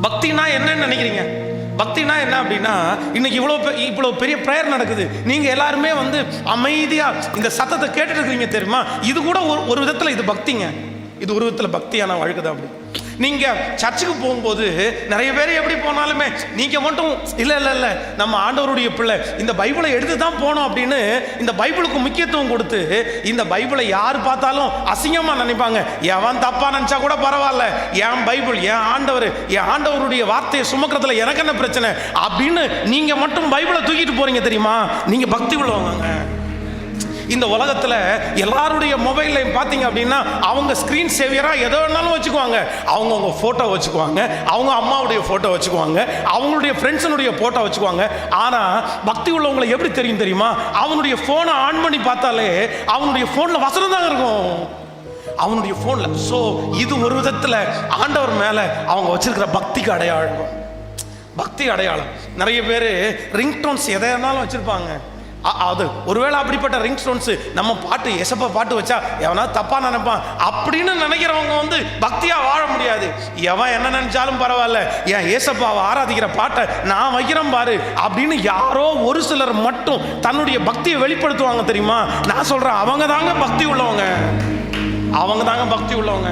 பக்தினா என்னன்னு நினைக்கிறீங்க? பக்தினா என்ன அப்படின்னா இன்னைக்கு இவ்வளோ இவ்வளோ பெரிய ப்ரேயர் நடக்குது. நீங்கள் எல்லாருமே வந்து அமைதியாக இந்த சத்தத்தை கேட்டுட்டு இருக்கீங்க தெரியுமா? இது கூட ஒரு ஒரு விதத்தில் இது பக்திங்க. இது ஒரு விதத்தில் பக்தியான வாழ்க்கை தான் அப்படி. நீங்கள் சர்ச்சுக்கு போகும்போது நிறைய பேர் எப்படி போனாலுமே நீங்கள் மட்டும் இல்லை இல்லை இல்லை நம்ம ஆண்டவருடைய பிள்ளை இந்த பைபிளை எடுத்து தான் போனோம் அப்படின்னு இந்த பைபிளுக்கு முக்கியத்துவம் கொடுத்து இந்த பைபிளை யார் பார்த்தாலும் அசிங்கமாக நினைப்பாங்க. எவன் தப்பாக நினச்சா கூட பரவாயில்ல. என் பைபிள் என் ஆண்டவர் என் ஆண்டவருடைய வார்த்தையை சுமக்கிறதுல எனக்கு என்ன பிரச்சனை? அப்படின்னு நீங்கள் மட்டும் பைபிளை தூக்கிட்டு போகிறீங்க தெரியுமா? நீங்கள் பக்தி உள்ளவங்க இந்த உலகத்தில் எல்லாருடைய மொபைல்லையும் பார்த்தீங்க அப்படின்னா அவங்க ஸ்க்ரீன் சேவியராக எதோ வேணாலும் வச்சுக்குவாங்க. அவங்கவுங்க ஃபோட்டோ வச்சுக்குவாங்க. அவங்க அம்மாவுடைய ஃபோட்டோ வச்சுக்குவாங்க. அவங்களுடைய ஃப்ரெண்ட்ஸனுடைய ஃபோட்டோ வச்சுக்குவாங்க. ஆனால் பக்தி உள்ளவங்களை எப்படி தெரியும் தெரியுமா? அவனுடைய ஃபோனை ஆன் பண்ணி பார்த்தாலே அவனுடைய ஃபோனில் வசனம் தாங்க இருக்கும். அவனுடைய ஃபோனில் ஸோ இது ஒரு விதத்தில் ஆண்டவர் மேலே அவங்க வச்சிருக்கிற பக்திக்கு அடையாளம். பக்தி அடையாளம். நிறைய பேர் ரிங்டோன்ஸ் எதை வேணாலும் வச்சுருப்பாங்க. அது ஒருவேளை அப்படிப்பட்ட ரிங் ஸ்டோன்ஸ் நம்ம பாட்டு எசப்பா பாட்டு வச்சா எவனா தப்பா நினைப்பான்? அப்படின்னு நினைக்கிறவங்க வந்து பக்தியா வாழ முடியாது. எவன் என்ன நினைச்சாலும் பரவாயில்ல. என் ஏசப்பாவை ஆராதிக்கிற பாட்டை நான் வைக்கிறேன் பாரு அப்படின்னு யாரோ ஒரு சிலர் மட்டும் தன்னுடைய பக்தியை வெளிப்படுத்துவாங்க தெரியுமா? நான் சொல்றேன் அவங்க தாங்க பக்தி உள்ளவங்க. அவங்க தாங்க பக்தி உள்ளவங்க.